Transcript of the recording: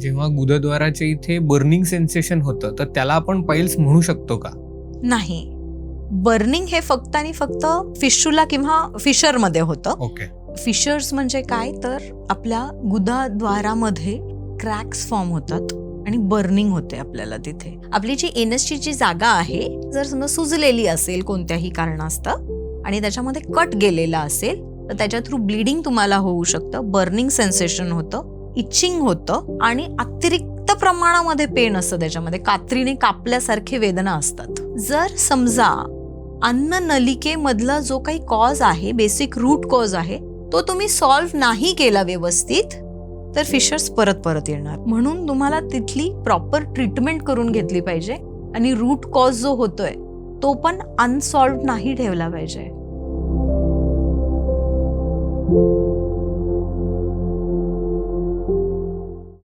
जेव्हा गुदद्वाराच्या इथे burning sensation होतं तर त्याला आपण पाईल्स म्हणू शकतो का? नाही. बर्निंग हे फक्त आणि फक्त फिशुला किंवा फिशरमध्ये होतं. ओके फिशर्स म्हणजे काय? तर आपल्या गुदाद्वारामध्ये क्रॅक्स फॉर्म होतात आणि बर्निंग होते आपल्याला तिथे. आपली जी एनएसची जी जागा आहे जर समजा सुजलेली असेल कोणत्याही कारणास्तव आणि त्याच्यामध्ये कट गेलेला असेल तर त्याच्या थ्रू ब्लिडिंग तुम्हाला होऊ शकतं बर्निंग सेन्सेशन होतं. इचिंग होतं आणि अतिरिक्त प्रमाणामध्ये पेन असतं त्याच्यामध्ये. कात्रीने कापल्यासारखे वेदना असतात. जर समजा अन्न नलिकेमधला जो काही कॉज आहे बेसिक रूट कॉज आहे तो तुम्ही सॉल्व्ह नाही केला व्यवस्थित तर फिशर्स परत परत येणार. म्हणून तुम्हाला तिथली प्रॉपर ट्रीटमेंट करून घेतली पाहिजे आणि रूट कॉज जो होतोय तो पण अनसॉल्व्ह नाही ठेवला पाहिजे.